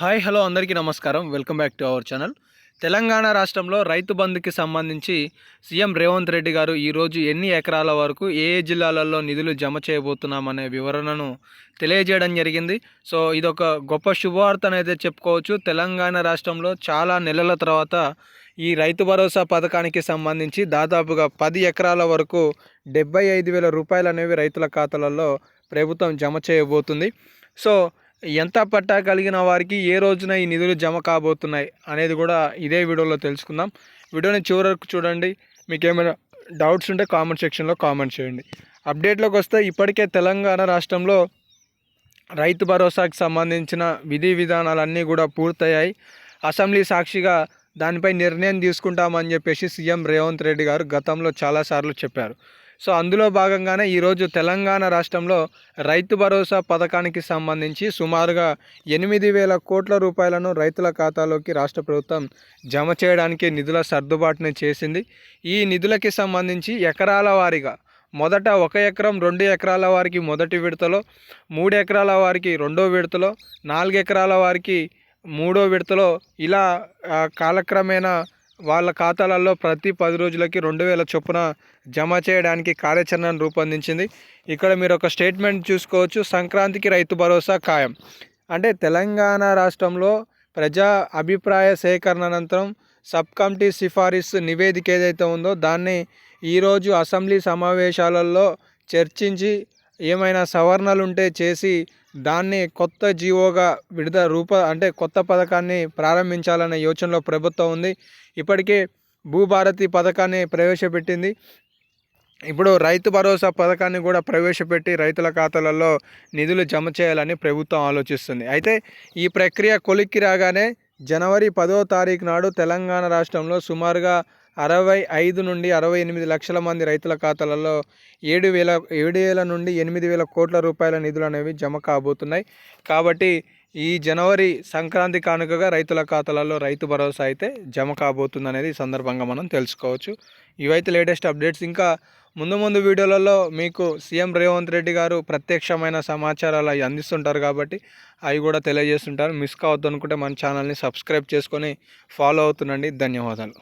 Hi hello అందరికీ నమస్కారం. Welcome back to our channel. Telangana రాష్ట్రంలో రైతు బంధుకి సంబంధించి సీఎం రేవంత్ రెడ్డి గారు ఈరోజు ఎన్ని ఎకరాల వరకు ఏ ఏ జిల్లాలలో నిధులు జమ చేయబోతున్నామనే వివరణను తెలియజేయడం జరిగింది. సో ఇదొక గొప్ప శుభవార్త అయితే చెప్పుకోవచ్చు. తెలంగాణ రాష్ట్రంలో చాలా నెలల తర్వాత ఈ రైతు భరోసా పథకానికి సంబంధించి దాదాపుగా పది ఎకరాల వరకు డెబ్బై ఐదు వేల రూపాయలు అనేవి రైతుల ఖాతాలలో ప్రభుత్వం జమ చేయబోతుంది. సో ఎంత పట్టా కలిగిన వారికి ఏ రోజున ఈ నిధులు జమ కాబోతున్నాయి అనేది కూడా ఇదే వీడియోలో తెలుసుకుందాం. వీడియోని చివరకు చూడండి. మీకు ఏమైనా డౌట్స్ ఉంటే కామెంట్ సెక్షన్లో కామెంట్ చేయండి. అప్డేట్లోకి వస్తే ఇప్పటికే తెలంగాణ రాష్ట్రంలో రైతు భరోసాకి సంబంధించిన విధి విధానాలన్నీ కూడా పూర్తయ్యాయి. అసెంబ్లీ సాక్షిగా దానిపై నిర్ణయం తీసుకుంటామని చెప్పేసి సీఎం రేవంత్ రెడ్డి గారు గతంలో చాలాసార్లు చెప్పారు. సో అందులో భాగంగానే ఈరోజు తెలంగాణ రాష్ట్రంలో రైతు భరోసా పథకానికి సంబంధించి సుమారుగా ఎనిమిది వేల కోట్ల రూపాయలను రైతుల ఖాతాలోకి రాష్ట్ర ప్రభుత్వం జమ చేయడానికి నిధుల సర్దుబాటును చేసింది. ఈ నిధులకి సంబంధించి ఎకరాల వారీగా మొదట ఒక ఎకరం రెండు ఎకరాల వారికి మొదటి విడతలో మూడు ఎకరాల వారికి రెండో విడతలో నాలుగు ఎకరాల వారికి మూడో విడతలో ఇలా కాలక్రమేణా వాళ్ళ ఖాతాలలో ప్రతి పది రోజులకి రెండు వేల చొప్పున జమ చేయడానికి కార్యాచరణను రూపొందించింది. ఇక్కడ మీరు ఒక స్టేట్మెంట్ చూసుకోవచ్చు. సంక్రాంతికి రైతు భరోసా ఖాయం. అంటే తెలంగాణ రాష్ట్రంలో ప్రజా అభిప్రాయ సేకరణ అనంతరం సబ్ కమిటీ సిఫారసు నివేదిక ఏదైతే ఉందో దాన్ని ఈరోజు అసెంబ్లీ సమావేశాలలో చర్చించి ఏమైనా సవరణలు ఉంటే చేసి దాన్ని కొత్త జీవోగా విడుదల రూప అంటే కొత్త పథకాన్ని ప్రారంభించాలనే యోచనలో ప్రభుత్వం ఉంది. ఇప్పటికే భూభారతి పథకాన్ని ప్రవేశపెట్టింది. ఇప్పుడు రైతు భరోసా పథకాన్ని కూడా ప్రవేశపెట్టి రైతుల ఖాతాలలో నిధులు జమ చేయాలని ప్రభుత్వం ఆలోచిస్తుంది. అయితే ఈ ప్రక్రియ కొలిక్కి రాగానే జనవరి పదో తారీఖు నాడు తెలంగాణ రాష్ట్రంలో సుమారుగా అరవై ఐదు నుండి అరవై ఎనిమిది లక్షల మంది రైతుల ఖాతాలలో ఏడు వేల ఏడు వేల నుండి ఎనిమిది వేల కోట్ల రూపాయల నిధులు అనేవి జమ కాబోతున్నాయి. కాబట్టి ఈ జనవరి సంక్రాంతి కానుకగా రైతుల ఖాతాలలో రైతు భరోసా అయితే జమ కాబోతుంది అనేది ఈ సందర్భంగా మనం తెలుసుకోవచ్చు. ఇవైతే లేటెస్ట్ అప్డేట్స్. ఇంకా ముందు ముందు వీడియోలలో మీకు సీఎం రేవంత్ రెడ్డి గారు ప్రత్యక్షమైన సమాచారాలు అవి అందిస్తుంటారు కాబట్టి అవి కూడా తెలియజేస్తుంటారు. మిస్ కావద్దు అనుకుంటే మన ఛానల్ని సబ్స్క్రైబ్ చేసుకొని ఫాలో అవుతుండండి. ధన్యవాదాలు.